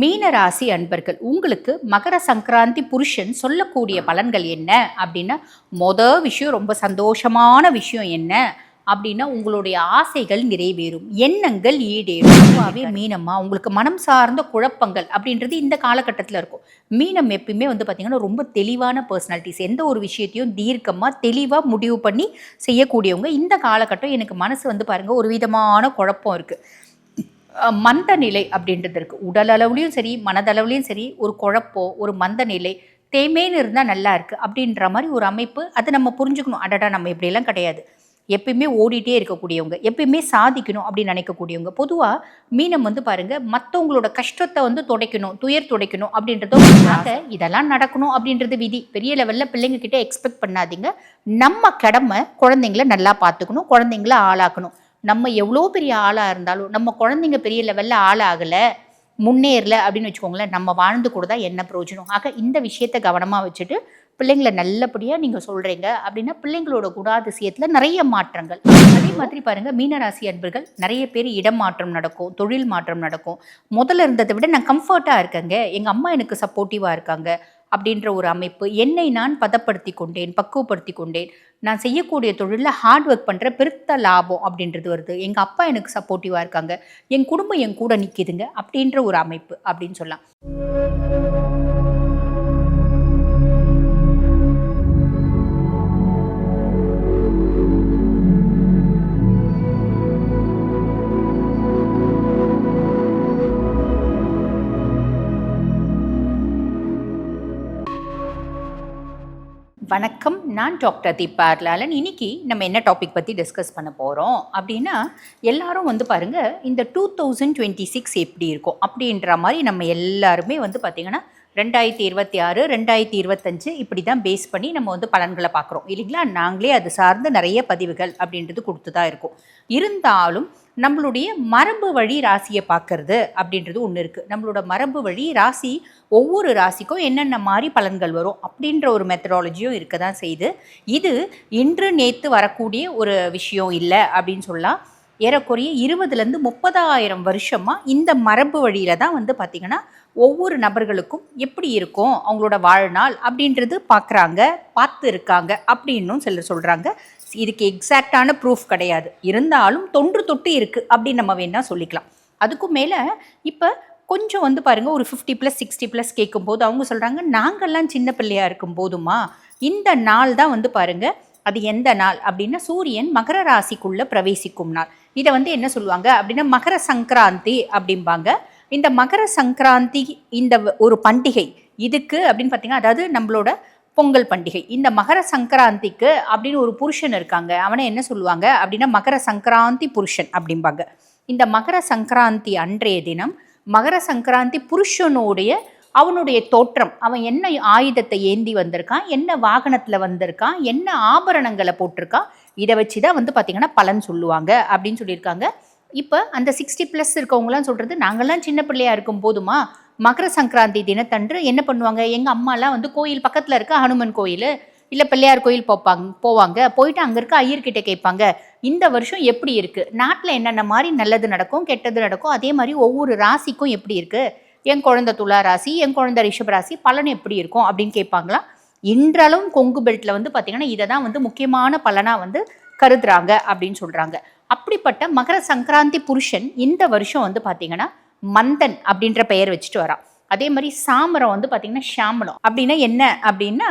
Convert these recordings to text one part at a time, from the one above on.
மீனராசி அன்பர்கள் உங்களுக்கு மகர சங்கராந்தி புருஷன் சொல்லக்கூடிய பலன்கள் என்ன? அப்படின்னா மொத விஷயம் ரொம்ப சந்தோஷமான விஷயம் என்ன? அப்படின்னா உங்களுடைய ஆசைகள் நிறைவேறும். எண்ணங்கள் ஈடேறும். பொதுவாகவே மீனம்மா உங்களுக்கு மனம் சார்ந்த குழப்பங்கள் அப்படின்றது இந்த காலகட்டத்தில் இருக்கும். மீனம் எப்பயுமே வந்து பார்த்திங்கன்னா ரொம்ப தெளிவான பர்சனாலிட்டிஸ் எந்த ஒரு விஷயத்தையும் தீர்க்கமாக தெளிவாக முடிவு பண்ணி செய்யக்கூடியவங்க. இந்த காலகட்டம் எனக்கு மனசு வந்து பாருங்கள் ஒரு விதமான குழப்பம் இருக்குது மந்த நிலை அப்படின்றது இருக்குது உடல் அளவுலேயும் சரி மனதளவுலையும் சரி ஒரு குழப்பம் ஒரு மந்த நிலை தேமேன்னு இருந்தால் நல்லா இருக்குது அப்படின்ற மாதிரி ஒரு அமைப்பு அதை நம்ம புரிஞ்சுக்கணும். அடடா நம்ம இப்படியெல்லாம் கிடையாது. எப்பயுமே ஓடிட்டே இருக்கக்கூடியவங்க எப்பயுமே சாதிக்கணும் அப்படின்னு நினைக்கக்கூடியவங்க. பொதுவாக மீனம் வந்து பாருங்கள் மற்றவங்களோட கஷ்டத்தை வந்து துடைக்கணும் துயர் துடைக்கணும் அப்படின்றதும் ஆக இதெல்லாம் நடக்கணும் அப்படின்றது விதி. பெரிய லெவலில் பிள்ளைங்க கிட்டே எக்ஸ்பெக்ட் பண்ணாதீங்க. நம்ம கடமை குழந்தைங்கள நல்லா பார்த்துக்கணும் குழந்தைங்கள ஆளாக்கணும். நம்ம எவ்வளோ பெரிய ஆளாக இருந்தாலும் நம்ம குழந்தைங்க பெரிய லெவலில் ஆளாகலை முன்னேறல அப்படின்னு வச்சுக்கோங்களேன் நம்ம வாழ்ந்து கூட தான் என்ன பிரயோஜனம்? ஆக இந்த விஷயத்தை கவனமாக வச்சுட்டு பிள்ளைங்களை நல்லபடியாக நீங்கள் சொல்கிறீங்க அப்படின்னா பிள்ளைங்களோட குணாதிசயத்தில் நிறைய மாற்றங்கள். அதே மாதிரி பாருங்கள் மீனராசி அன்பர்கள் நிறைய பேர் இடம் மாற்றம் நடக்கும் தொழில் மாற்றம் நடக்கும். முதல்ல இருந்ததை விட நான் கம்ஃபர்ட்டாக இருக்கேங்க. எங்கள் அம்மா எனக்கு சப்போர்ட்டிவாக இருக்காங்க அப்படின்ற ஒரு அமைப்பு என்னை நான் பதப்படுத்தி கொண்டேன் பக்குவப்படுத்தி கொண்டேன். நான் செய்யக்கூடிய தொழிலில் ஹார்ட் ஒர்க் பண்ணுற பெருத்த லாபம் அப்படின்றது வருது. எங்கள் அப்பா எனக்கு சப்போர்ட்டிவாக இருக்காங்க. என் குடும்பம் என் கூட நிற்கிதுங்க அப்படின்ற ஒரு அமைப்பு அப்படின்னு சொல்லலாம். வணக்கம். நான் டாக்டர் தீபா அர்லாலன். இன்னைக்கு நம்ம என்ன டாபிக் பற்றி டிஸ்கஸ் பண்ண போகிறோம் அப்படின்னா எல்லாரும் வந்து பாருங்கள் இந்த டூ தௌசண்ட் டுவெண்ட்டி சிக்ஸ் எப்படி இருக்கும்? அப்படின்ற மாதிரி நம்ம எல்லாருமே வந்து பார்த்திங்கன்னா ரெண்டாயிரத்தி இருபத்தி ஆறு ரெண்டாயிரத்தி இருபத்தஞ்சு இப்படி தான் பேஸ் பண்ணி நம்ம வந்து பலன்களை பார்க்குறோம். இல்லைங்களா? நாங்களே அது சார்ந்து நிறைய பதிவுகள் அப்படின்றது கொடுத்து தான் இருக்கும். இருந்தாலும் நம்மளுடைய மரபு வழி ராசியை பார்க்கறது அப்படின்றது ஒன்று இருக்குது நம்மளோட மரபு வழி ராசி ஒவ்வொரு ராசிக்கும் என்னென்ன மாதிரி பலன்கள் வரும் அப்படின்ற ஒரு மெத்தடாலஜியும் இருக்க தான் செய்யுது. இது இன்று நேற்று வரக்கூடிய ஒரு விஷயம் இல்லை அப்படின்னு சொல்லலாம் ஏறக்குறைய இருபதுலேருந்து முப்பதாயிரம் வருஷமாக இந்த மரபு வழியில் தான் வந்து பார்த்திங்கன்னா ஒவ்வொரு நபர்களுக்கும் எப்படி இருக்கும் அவங்களோட வாழ்நாள் அப்படின்றது பார்க்குறாங்க பார்த்து இருக்காங்க அப்படின்னும் சிலர் சொல்கிறாங்க இதுக்கு எக்ஸாக்டான ப்ரூஃப் கிடையாது. இருந்தாலும் தொன்று தொட்டு இருக்குது அப்படின்னு நம்ம வேணால் சொல்லிக்கலாம். அதுக்கும் மேலே இப்போ கொஞ்சம் வந்து பாருங்கள் ஒரு ஃபிஃப்டி ப்ளஸ் சிக்ஸ்டி ப்ளஸ் கேட்கும்போது அவங்க சொல்கிறாங்க நாங்கள்லாம் சின்ன பிள்ளையாக இருக்கும் போதுமா? இந்த நாள் தான் வந்து பாருங்கள் அது எந்த நாள்? அப்படின்னா சூரியன் மகர ராசிக்குள்ளே பிரவேசிக்கும் நாள். இதை வந்து என்ன சொல்லுவாங்க அப்படின்னா மகர சங்கராந்தி அப்படிம்பாங்க. இந்த மகர சங்கராந்தி இந்த வ- ஒரு பண்டிகை இதுக்கு அப்படின்னு பார்த்தீங்கன்னா அதாவது நம்மளோட பொங்கல் பண்டிகை. இந்த மகர சங்கராந்திக்கு அப்படின்னு ஒரு புருஷன் இருக்காங்க. அவனை என்ன சொல்லுவாங்க? அப்படின்னா மகர சங்கராந்தி புருஷன் அப்படிம்பாங்க. இந்த மகர சங்கராந்தி அன்றைய தினம் மகர சங்கராந்தி புருஷனுடைய அவனுடைய தோற்றம். அவன் என்ன ஆயுதத்தை ஏந்தி வந்திருக்கான்? என்ன வாகனத்தில் வந்திருக்கான்? என்ன ஆபரணங்களை போட்டிருக்கான்? இதை வச்சு தான் வந்து பார்த்திங்கன்னா பலன் சொல்லுவாங்க அப்படின்னு சொல்லியிருக்காங்க. இப்போ அந்த சிக்ஸ்டி ப்ளஸ் இருக்கவங்களாம் சொல்கிறது நாங்கள்லாம் சின்ன பிள்ளையாக இருக்கும் போதுமா? மகர சங்கராந்தி தினத்தன்று என்ன பண்ணுவாங்க? எங்கள் அம்மாலாம் வந்து கோயில் பக்கத்தில் இருக்க ஹனுமன் கோயில் இல்லை பிள்ளையார் கோயில் போப்பாங்க போவாங்க. போயிட்டு அங்கே இருக்க ஐயர்கிட்ட கேட்பாங்க இந்த வருஷம் எப்படி இருக்குது நாட்டில் என்னென்ன மாதிரி நல்லது நடக்கும் கெட்டது நடக்கும்? அதே மாதிரி ஒவ்வொரு ராசிக்கும் எப்படி இருக்குது என் குழந்தை துலா ராசி என் குழந்தை ரிஷப ராசி பலன் எப்படி இருக்கும்? அப்படின்னு கேட்பாங்களாம் இன்றளவும் கொங்கு பெல்ட்டில் வந்து பார்த்திங்கன்னா இதை தான் வந்து முக்கியமான பலனாக வந்து கருதுறாங்க அப்படின்னு சொல்கிறாங்க அப்படிப்பட்ட மகர சங்கராந்தி புருஷன் இந்த வருஷம் வந்து பார்த்திங்கன்னா மந்தன் அப்படின்ற பெயர் வச்சுட்டு வரான். அதே மாதிரி சாமரம் வந்து பார்த்திங்கன்னா ஷாமலம் அப்படின்னா என்ன? அப்படின்னா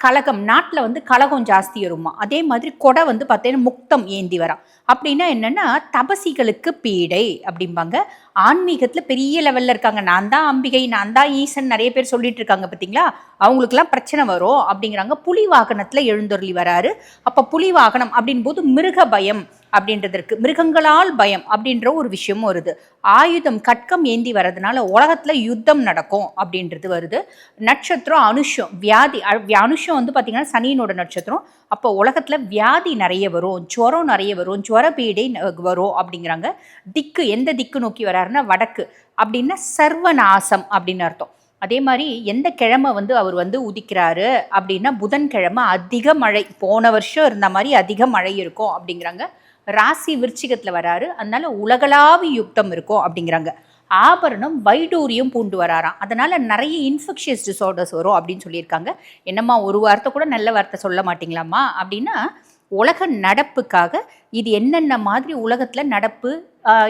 கலகம். நாட்டில் வந்து கலகம் ஜாஸ்தி வருமா? அதே மாதிரி கொடை வந்து பார்த்தீங்கன்னா முக்தம் ஏந்தி வரான். அப்படின்னா என்னென்னா தபசிகளுக்கு பீடை அப்படிம்பாங்க. ஆன்மீகத்தில் பெரிய லெவலில் இருக்காங்க. நான் தான் அம்பிகை நான் தான் ஈசன் நிறைய பேர் சொல்லிட்டு இருக்காங்க பார்த்தீங்களா அவங்களுக்குலாம் பிரச்சனை வரும் அப்படிங்கிறாங்க. புலி வாகனத்தில் எழுந்தொருளி வராரு. அப்போ புலி வாகனம் அப்படின் போது மிருக பயம் அப்படின்றது மிருகங்களால் பயம் அப்படின்ற ஒரு விஷயமும் வருது. ஆயுதம் கட்கம் ஏந்தி வர்றதுனால உலகத்தில் யுத்தம் நடக்கும் அப்படின்றது வருது. நட்சத்திரம் அனுஷம் வியாதி அனுஷம் வந்து பார்த்திங்கன்னா சனியினோட நட்சத்திரம். அப்போ உலகத்தில் வியாதி நிறைய வரும் ஜுரம் நிறைய வரும் ஜுவர பீடை வரும் அப்படிங்கிறாங்க. திக்கு எந்த திக்கு நோக்கி வராருன்னா வடக்கு அப்படின்னா சர்வநாசம் அப்படின்னு அர்த்தம். அதே மாதிரி எந்த கிழமை வந்து அவர் வந்து உதிக்கிறாரு அப்படின்னா புதன்கிழமை அதிக மழை போன வருஷம் இருந்த மாதிரி அதிக மழை இருக்கும் அப்படிங்கிறாங்க. ராசி விருச்சிகத்தில் வராரு. அதனால உலகளாவிய யுக்தம் இருக்கும் அப்படிங்கிறாங்க. ஆபரணம் வைடூரியம் பூண்டு வராராம் அதனால நிறைய இன்ஃபெக்ஷியஸ் டிசார்டர்ஸ் வரும் அப்படின்னு சொல்லியிருக்காங்க. என்னம்மா ஒரு வார்த்தை கூட நல்ல வார்த்தை சொல்ல மாட்டீங்களாம்மா? அப்படின்னா உலக நடப்புக்காக இது என்னென்ன மாதிரி உலகத்தில் நடப்பு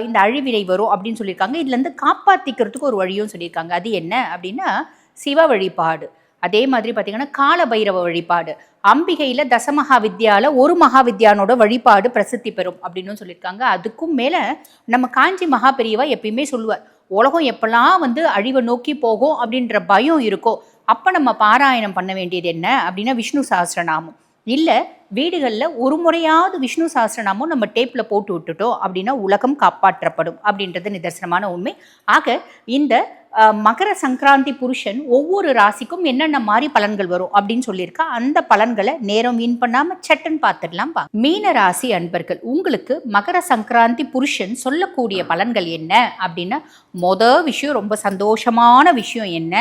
இந்த அழிவினை வரும் அப்படின்னு சொல்லியிருக்காங்க. இதுலேருந்து காப்பாற்றிக்கிறதுக்கு ஒரு வழியும் சொல்லியிருக்காங்க. அது என்ன அப்படின்னா சிவ வழிபாடு அதே மாதிரி பார்த்தீங்கன்னா கால பைரவ வழிபாடு. அம்பிகையில் தசமகா வித்யாவில் ஒரு மகாவித்யானோட வழிபாடு பிரசித்தி பெறும் அப்படின்னு சொல்லியிருக்காங்க. அதுக்கும் மேலே நம்ம காஞ்சி மகா பெரியவா எப்பயுமே சொல்லுவார் உலகம் எப்பெல்லாம் வந்து அழிவை நோக்கி போகும்? அப்படின்ற பயம் இருக்கோ அப்போ நம்ம பாராயணம் பண்ண வேண்டியது என்ன? அப்படின்னா விஷ்ணு சாஸ்திரநாமம் இல்லை வீடுகளில் ஒரு முறையாவது விஷ்ணு சாஸ்திரநாமம் நம்ம டேப்பில் போட்டு விட்டுட்டோம் அப்படின்னா உலகம் காப்பாற்றப்படும் அப்படின்றது நிதர்சனமான உண்மை. ஆக இந்த மகர சங்கராந்தி புருஷன் ஒவ்வொரு ராசிக்கும் என்னென்ன மாதிரி பலன்கள் வரும் அப்படின்னு சொல்லியிருக்கா. அந்த பலன்களை நேரம் வீண் பண்ணாமல் சட்டன் பார்த்துடலாம். பா மீன ராசி அன்பர்கள் உங்களுக்கு மகர சங்கராந்தி புருஷன் சொல்லக்கூடிய பலன்கள் என்ன? அப்படின்னா மொதல் விஷயம் ரொம்ப சந்தோஷமான விஷயம் என்ன?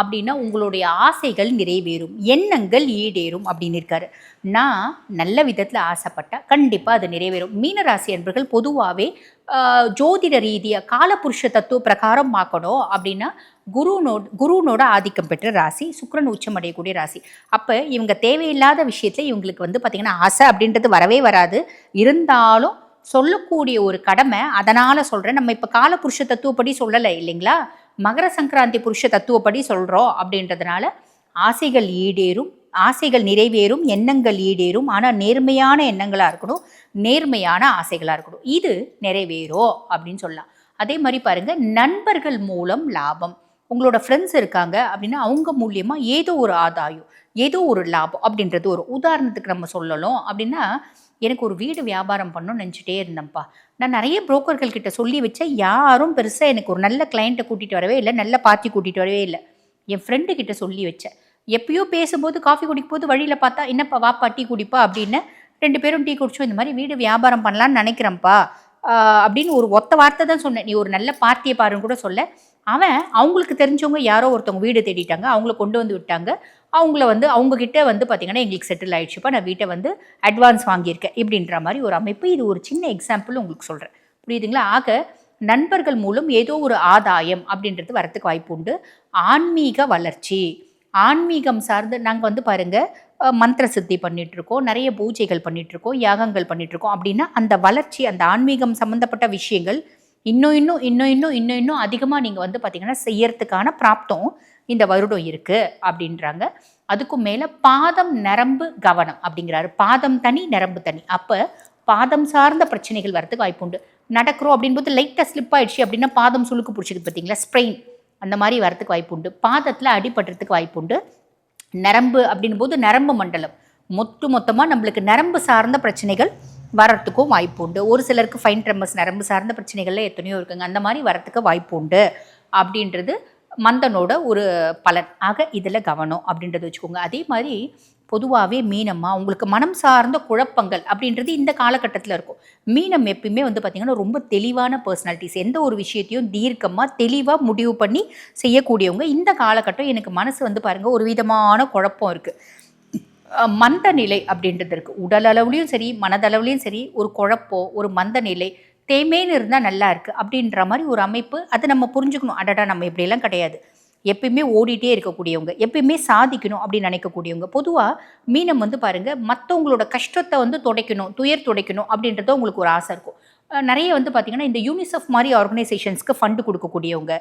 அப்படின்னா உங்களுடைய ஆசைகள் நிறைவேறும் எண்ணங்கள் ஈடேறும் அப்படின்னு இருக்காரு. நான் நல்ல விதத்தில் ஆசைப்பட்டால் கண்டிப்பாக அது நிறைவேறும். மீனராசி அன்பர்கள் பொதுவாகவே ஜோதிட ரீதியாக காலபுருஷ தத்துவ பிரகாரம் பார்க்கணும் அப்படின்னா குருனோட குருனோட ஆதிக்கம் பெற்ற ராசி சுக்கரன் உச்சம் அடையக்கூடிய ராசி. அப்போ இவங்க தேவையில்லாத விஷயத்தில் இவங்களுக்கு வந்து பார்த்திங்கன்னா ஆசை அப்படின்றது வரவே வராது. இருந்தாலும் சொல்லக்கூடிய ஒரு கடமை அதனால் சொல்கிறேன் நம்ம இப்போ காலபுருஷ தத்துவப்படி சொல்லலை இல்லைங்களா? மகர சங்கராந்தி புருஷ தத்துவப்படி சொல்கிறோம் அப்படின்றதுனால ஆசைகள் ஈடேறும் ஆசைகள் நிறைவேறும் எண்ணங்கள் ஈடேறும். ஆனால் நேர்மையான எண்ணங்களாக இருக்கணும் நேர்மையான ஆசைகளாக இருக்கணும். இது நிறைவேறும் அப்படின்னு சொல்லலாம். அதே மாதிரி பாருங்கள் நண்பர்கள் மூலம் லாபம். உங்களோட ஃப்ரெண்ட்ஸ் இருக்காங்க அப்படின்னா அவங்க மூலியமாக ஏதோ ஒரு ஆதாயம் ஏதோ ஒரு லாபம் அப்படின்றது ஒரு உதாரணத்துக்கு நம்ம சொல்லணும் அப்படின்னா எனக்கு ஒரு வீடு வியாபாரம் பண்ணணும்னு நினச்சிட்டே இருந்தேன்ப்பா. நான் நிறைய புரோக்கர்கள் கிட்ட சொல்லி வச்சேன். யாரும் பெருசாக எனக்கு ஒரு நல்ல கிளைண்ட்டை கூட்டிகிட்டு வரவே இல்லை. நல்ல பார்ட்டி கூட்டிகிட்டு வரவே இல்லை. என் ஃப்ரெண்டு கிட்ட சொல்லி வச்சேன். எப்பயோ பேசும்போது காஃபி குடிக்கும் போது வழியில் பார்த்தா என்னப்பா வாப்பா டீ குடிப்பா? அப்படின்னு ரெண்டு பேரும் டீ குடிச்சோம். இந்த மாதிரி வீடு வியாபாரம் பண்ணலான்னு நினைக்கிறேன்ப்பா. அப்படின்னு ஒரு ஒத்த வார்த்தை தான் சொன்னேன். நீ ஒரு நல்ல பார்ட்டியை பாருன்னு கூட சொல்ல. அவன் அவங்களுக்கு தெரிஞ்சவங்க யாரோ ஒருத்தவங்க வீடு தேடிட்டாங்க. அவங்கள கொண்டு வந்து விட்டாங்க. அவங்கள வந்து அவங்கக்கிட்ட வந்து பார்த்திங்கன்னா எங்களுக்கு செட்டில் ஆகிடுச்சுப்பா நான் வீட்டை வந்து அட்வான்ஸ் வாங்கியிருக்கேன் இப்படின்ற மாதிரி ஒரு அமைப்பு. இது ஒரு சின்ன எக்ஸாம்பிள் உங்களுக்கு சொல்கிறேன் புரியுதுங்களா? ஆக நண்பர்கள் மூலம் ஏதோ ஒரு ஆதாயம் அப்படின்றது வரத்துக்கு வாய்ப்பு உண்டு. ஆன்மீக வளர்ச்சி. ஆன்மீகம் சார்ந்து நாங்கள் வந்து பாருங்கள் மந்திர சித்தி பண்ணிகிட்ருக்கோம் நிறைய பூஜைகள் பண்ணிகிட்ருக்கோம் யாகங்கள் பண்ணிகிட்ருக்கோம் அப்படின்னா அந்த வளர்ச்சி அந்த ஆன்மீகம் சம்மந்தப்பட்ட விஷயங்கள் இன்னும் இன்னும் இன்னும் இன்னும் இன்னும் இன்னும் அதிகமாக நீங்கள் வந்து பார்த்தீங்கன்னா செய்யறதுக்கான பிராப்தம் இந்த வருடம் இருக்குது அப்படின்றாங்க. அதுக்கும் மேலே பாதம் நரம்பு கவனம் அப்படிங்கிறாரு. பாதம் தனி நரம்பு தனி. அப்போ பாதம் சார்ந்த பிரச்சனைகள் வரதுக்கு வாய்ப்பு உண்டு. நடக்கிறோம் அப்படின்போது லைட்டாக ஸ்லிப் ஆயிடுச்சு அப்படின்னா பாதம் சுழுக்கு பிடிச்சிக்கிது பார்த்தீங்களா ஸ்ப்ரெயின் அந்த மாதிரி வரதுக்கு வாய்ப்பு உண்டு. பாதத்தில் அடிபடுறதுக்கு வாய்ப்பு உண்டு. நரம்பு அப்படின் போது நரம்பு மண்டலம். மொத்த மொத்தமாக நம்மளுக்கு நரம்பு சார்ந்த பிரச்சனைகள் வரத்துக்கும் வாய்ப்பு உண்டு. ஒரு சிலருக்கு ஃபைன் ட்ரெம்மஸ் நரம்பு சார்ந்த பிரச்சனைகள்லாம் எத்தனையோ இருக்குங்க. அந்த மாதிரி வரத்துக்கு வாய்ப்பு உண்டு. அப்படின்றது மந்தனோட ஒரு பலன். ஆக இதில் கவனம் அப்படின்றத வச்சுக்கோங்க. அதே மாதிரி பொதுவாகவே மீனம்மா உங்களுக்கு மனம் சார்ந்த குழப்பங்கள் அப்படின்றது இந்த காலகட்டத்தில் இருக்கும். மீனம் எப்பயுமே வந்து பார்த்திங்கன்னா ரொம்ப தெளிவான பர்சனாலிட்டிஸ் எந்த ஒரு விஷயத்தையும் தீர்க்கமாக தெளிவாக முடிவு பண்ணி செய்யக்கூடியவங்க இந்த காலகட்டம் எனக்கு மனசு வந்து பாருங்கள் ஒரு விதமான குழப்பம் இருக்குது மந்த நிலை அப்படின்றது இருக்குது உடல் அளவுலையும் சரி மனதளவுலையும் சரி ஒரு குழப்பம் ஒரு மந்த நிலை தேமேன்னு இருந்தால் நல்லா இருக்குது அப்படின்ற மாதிரி ஒரு அமைப்பு அதை நம்ம புரிஞ்சுக்கணும். அடடா நம்ம இப்படியெல்லாம் கிடையாது. எப்பயுமே ஓடிட்டே இருக்கக்கூடியவங்க எப்பயுமே சாதிக்கணும் அப்படின்னு நினைக்கக்கூடியவங்க. பொதுவாக மீனம் வந்து பாருங்கள் மற்றவங்களோட கஷ்டத்தை வந்து துடைக்கணும் துயர் துடைக்கணும் அப்படின்றது உங்களுக்கு ஒரு ஆசை இருக்கும். நிறைய வந்து பார்த்திங்கன்னா இந்த யூனிசெஃப் மாதிரி ஆர்கனைசேஷன்ஸ்க்கு ஃபண்டு கொடுக்கக்கூடியவங்க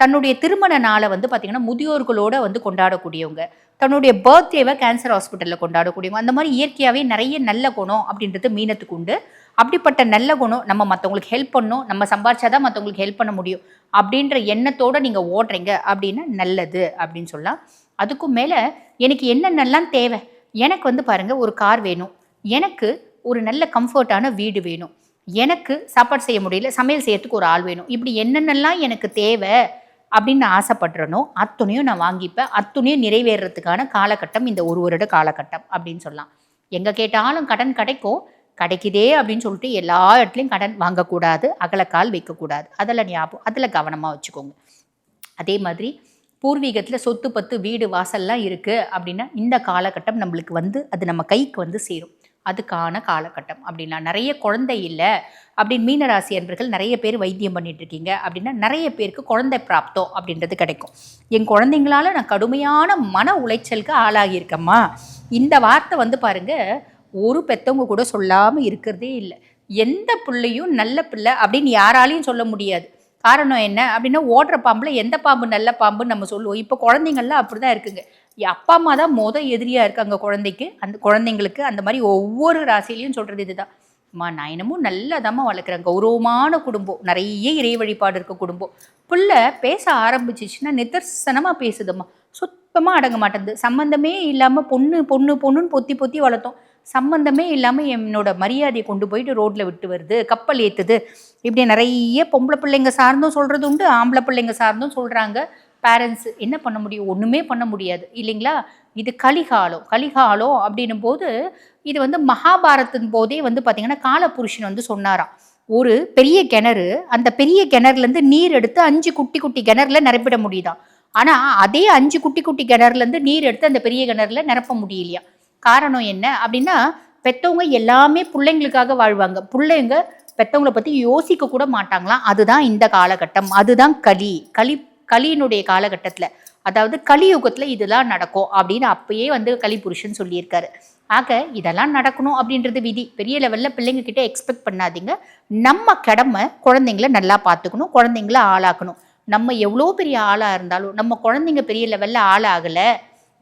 தன்னுடைய திருமண நாளை வந்து பார்த்திங்கன்னா முதியோர்களோட வந்து கொண்டாடக்கூடியவங்க. தன்னுடைய பர்த்டேவை கேன்சர் ஹாஸ்பிட்டலில் கொண்டாடக்கூடியவங்க. அந்த மாதிரி இயற்கையாகவே நிறைய நல்ல குணம் அப்படின்றது மீனத்துக்கு உண்டு. அப்படிப்பட்ட நல்ல குணம் நம்ம மற்றவங்களுக்கு ஹெல்ப் பண்ணணும். நம்ம சம்பாரிச்சாதான் மற்றவங்களுக்கு ஹெல்ப் பண்ண முடியும். அப்படின்ற எண்ணத்தோடு நீங்கள் ஓடுறீங்க அப்படின்னா நல்லது அப்படின்னு சொல்லலாம். அதுக்கும் மேலே எனக்கு என்னென்னலாம் தேவை? எனக்கு வந்து பாருங்கள் ஒரு கார் வேணும். எனக்கு ஒரு நல்ல கம்ஃபர்ட்டான வீடு வேணும். எனக்கு சாப்பாடு செய்ய முடியல சமையல் செய்யறதுக்கு ஒரு ஆள் வேணும். இப்படி என்னென்னலாம் எனக்கு தேவை? அப்படின்னு நான் ஆசைப்படுறனோ அத்துணையும் நான் வாங்கிப்பேன். அத்துணையும் நிறைவேறதுக்கான காலகட்டம் இந்த ஒரு வருட காலகட்டம் அப்படின்னு சொல்லலாம். எங்கே கேட்டாலும் கடன் கிடைக்கும். கிடைக்குதே அப்படின்னு சொல்லிட்டு எல்லா இடத்துலையும் கடன் வாங்கக்கூடாது அகலக்கால் வைக்கக்கூடாது. அதில் ஞாபகம் அதில் கவனமாக வச்சுக்கோங்க. அதே மாதிரி பூர்வீகத்தில் சொத்து பத்து வீடு வாசல்லாம் இருக்குது அப்படின்னா இந்த காலகட்டம் நம்மளுக்கு வந்து அது நம்ம கைக்கு வந்து சேரும். அதுக்கான காலகட்டம் அப்படின்னா நிறைய குழந்தை இல்லை அப்படின்னு மீனராசி அன்பர்கள் நிறைய பேர் வைத்தியம் பண்ணிட்டு இருக்கீங்க அப்படின்னா நிறைய பேருக்கு குழந்தை பிராப்தம் அப்படின்றது கிடைக்கும். என் குழந்தைங்களால நான் கடுமையான மன உளைச்சலுக்கு ஆளாகியிருக்கேம்மா. இந்த வார்த்தை வந்து பாருங்க ஒரு பெத்தவங்க கூட சொல்லாமல் இருக்கிறதே இல்லை. எந்த பிள்ளையும் நல்ல பிள்ளை அப்படின்னு யாராலையும் சொல்ல முடியாது. காரணம் என்ன அப்படின்னா ஓடுற பாம்புல எந்த பாம்பு நல்ல பாம்புன்னு நம்ம சொல்லுவோம். இப்போ குழந்தைங்கள்லாம் அப்படி தான் இருக்குங்க. என் அப்பா அம்மா தான் மொதல் எதிரியாக இருக்காங்க குழந்தைக்கு. அந்த குழந்தைங்களுக்கு அந்த மாதிரி ஒவ்வொரு ராசிலையும் சொல்கிறது இதுதான். அம்மா நான் என்னமோ நல்லதாம்மா வளர்க்குறேன் கௌரவமான குடும்பம். நிறைய இறை வழிபாடு இருக்க குடும்பம். பிள்ளை பேச ஆரம்பிச்சிச்சுன்னா நிதர்சனமாக பேசுதும்மா. சுத்தமாக அடங்க மாட்டேங்குது சம்மந்தமே இல்லாமல் பொண்ணு பொண்ணு பொண்ணுன்னு பொத்தி பொத்தி வளர்த்தோம். சம்மந்தமே இல்லாமல் என்னோட மரியாதையை கொண்டு போயிட்டு ரோட்டில் விட்டு வருது. கப்பல் ஏற்றுது இப்படி நிறைய பொம்பளை பிள்ளைங்க சார்ந்தும் சொல்கிறது உண்டு ஆம்பளை பிள்ளைங்க சார்ந்தும் சொல்கிறாங்க பேரண்ட்ஸ் என்ன பண்ண முடியும்? ஒன்றுமே பண்ண முடியாது. இல்லைங்களா? இது கலிகாலம். கலிகாலம் அப்படின்னும் போது இது வந்து மகாபாரத்தின் போதே வந்து பார்த்திங்கன்னா காலபுருஷன் வந்து சொன்னாராம். ஒரு பெரிய கிணறு அந்த பெரிய கிணறுலேருந்து நீர் எடுத்து அஞ்சு குட்டி குட்டி கிணறுல நிரப்பிட முடியுதான் ஆனால் அதே அஞ்சு குட்டி குட்டி கிணறுலேருந்து நீர் எடுத்து அந்த பெரிய கிணறுல நிரப்ப முடியலையா? காரணம் என்ன அப்படின்னா பெற்றவங்க எல்லாமே பிள்ளைங்களுக்காக வாழ்வாங்க. பிள்ளைங்க பெற்றவங்கள பற்றி யோசிக்க கூட மாட்டாங்களாம். அதுதான் இந்த காலகட்டம். அதுதான் களி களி களியினுடைய காலகட்டத்தில். அதாவது கலியுகத்தில் இதெல்லாம் நடக்கும் அப்படின்னு அப்பயே வந்து கலிபுருஷன் சொல்லியிருக்காரு. ஆக இதெல்லாம் நடக்கணும் அப்படின்றது விதி. பெரிய லெவலில் பிள்ளைங்க கிட்டே எக்ஸ்பெக்ட் பண்ணாதீங்க. நம்ம கடமை குழந்தைங்கள நல்லா பார்த்துக்கணும் குழந்தைங்கள ஆளாக்கணும். நம்ம எவ்வளோ பெரிய ஆளாக இருந்தாலும் நம்ம குழந்தைங்க பெரிய லெவலில் ஆளாகலை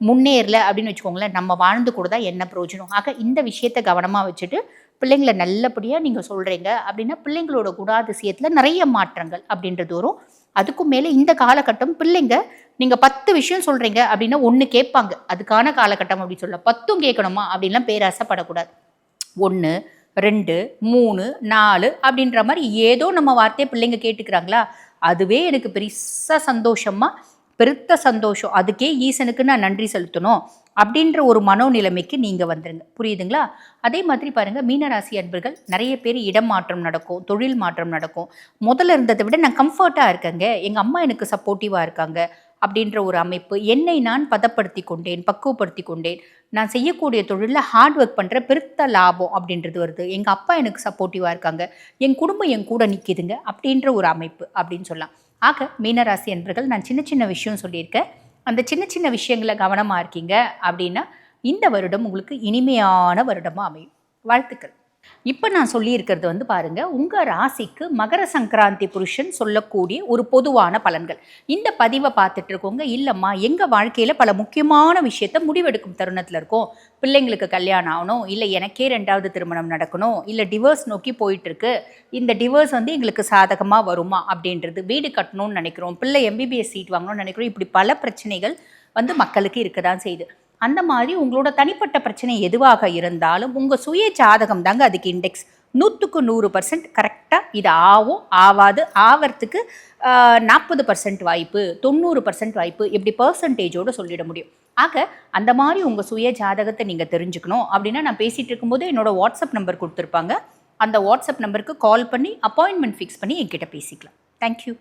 முன்னேறல அப்படின்னு வச்சுக்கோங்களேன் நம்ம வாழ்ந்து கூட தான் என்ன பிரயோஜனம்? ஆக இந்த விஷயத்த கவனமாக வச்சுட்டு பிள்ளைங்களை நல்லபடியாக நீங்கள் சொல்கிறீங்க அப்படின்னா பிள்ளைங்களோட குணாதிசயத்தில் நிறைய மாற்றங்கள் அப்படின்றது வரும். அதுக்கும் மேலே இந்த காலகட்டம் பிள்ளைங்க நீங்கள் பத்து விஷயம் சொல்கிறீங்க அப்படின்னா ஒன்று கேட்பாங்க. அதுக்கான காலகட்டம் அப்படின்னு சொல்ல பத்தும் கேட்கணுமா? அப்படின்லாம் பேராசைப்படக்கூடாது. ஒன்று ரெண்டு மூணு நாலு அப்படின்ற மாதிரி ஏதோ நம்ம வார்த்தையை பிள்ளைங்க கேட்டுக்கிறாங்களா? அதுவே எனக்கு பெருசாக சந்தோஷமாக பெருத்த சந்தோஷம். அதுக்கே ஈசனுக்கு நான் நன்றி செலுத்தணும் அப்படின்ற ஒரு மனோநிலைமைக்கு நீங்கள் வந்துருங்க. புரியுதுங்களா? அதே மாதிரி பாருங்கள் மீனராசி அன்பர்கள் நிறைய பேர் இடம் மாற்றம் நடக்கும் தொழில் மாற்றம் நடக்கும். முதல்ல இருந்ததை விட நான் கம்ஃபர்ட்டாக இருக்கேங்க. எங்கள் அம்மா எனக்கு சப்போர்ட்டிவாக இருக்காங்க அப்படின்ற ஒரு அமைப்பு. என்னை நான் பதப்படுத்தி கொண்டேன் பக்குவப்படுத்தி கொண்டேன். நான் செய்யக்கூடிய தொழிலில் ஹார்ட் ஒர்க் பண்ணுற பெருத்த லாபம் அப்படின்றது வருது. எங்கள் அப்பா எனக்கு சப்போர்ட்டிவாக இருக்காங்க. என் குடும்பம் என் கூட நிற்கிதுங்க அப்படின்ற ஒரு அமைப்பு அப்படின்னு சொல்லலாம். ஆக மீனராசி என்பர்கள் நான் சின்ன சின்ன விஷயம் சொல்லியிருக்கேன். அந்த சின்ன சின்ன விஷயங்களை கவனமாக இருக்கீங்க அப்படின்னா இந்த வருடம் உங்களுக்கு இனிமையான வருடமாக அமையும். வாழ்த்துக்கள். இப்போ நான் சொல்லியிருக்கிறது வந்து பாருங்க உங்கள் ராசிக்கு மகர சங்கராந்தி புருஷன் சொல்லக்கூடிய ஒரு பொதுவான பலன்கள். இந்த பதிவை பார்த்துட்டு இருக்கோங்க. இல்லைம்மா எங்கள் வாழ்க்கையில் பல முக்கியமான விஷயத்த முடிவெடுக்கும் தருணத்தில் இருக்கோம். பிள்ளைங்களுக்கு கல்யாணம் ஆகணும் இல்லை எனக்கே ரெண்டாவது திருமணம் நடக்கணும் இல்லை டிவோர்ஸ் நோக்கி போயிட்டுருக்கு. இந்த டிவோர்ஸ் வந்து எங்களுக்கு சாதகமாக வருமா அப்படின்றது வீடு கட்டணும்னு நினைக்கிறோம் பிள்ளை எம்பிபிஎஸ் சீட் வாங்கணும்னு நினைக்கிறோம். இப்படி பல பிரச்சனைகள் வந்து மக்களுக்கு இருக்க தான் செய்யுது. அந்த மாதிரி உங்களோட தனிப்பட்ட பிரச்சனை எதுவாக இருந்தாலும் உங்கள் சுய ஜாதகம் தாங்க அதுக்கு இண்டெக்ஸ் நூற்றுக்கு நூறு பர்சன்ட் கரெக்டாக இது ஆகும் ஆவாது ஆவறதுக்கு நாற்பது பர்சன்ட் வாய்ப்பு தொண்ணூறு பர்சன்ட் வாய்ப்பு இப்படி பர்சன்டேஜோடு சொல்லிட முடியும். ஆக அந்த மாதிரி உங்கள் சுய ஜாதகத்தை நீங்கள் தெரிஞ்சுக்கணும் அப்படின்னா நான் பேசிகிட்டு இருக்கும்போது என்னோட வாட்ஸ்அப் நம்பர் கொடுத்துருப்பாங்க. அந்த வாட்ஸ்அப் நம்பருக்கு கால் பண்ணி அப்பாயின்மெண்ட் ஃபிக்ஸ் பண்ணி என்கிட்ட பேசிக்கலாம். தேங்க்யூ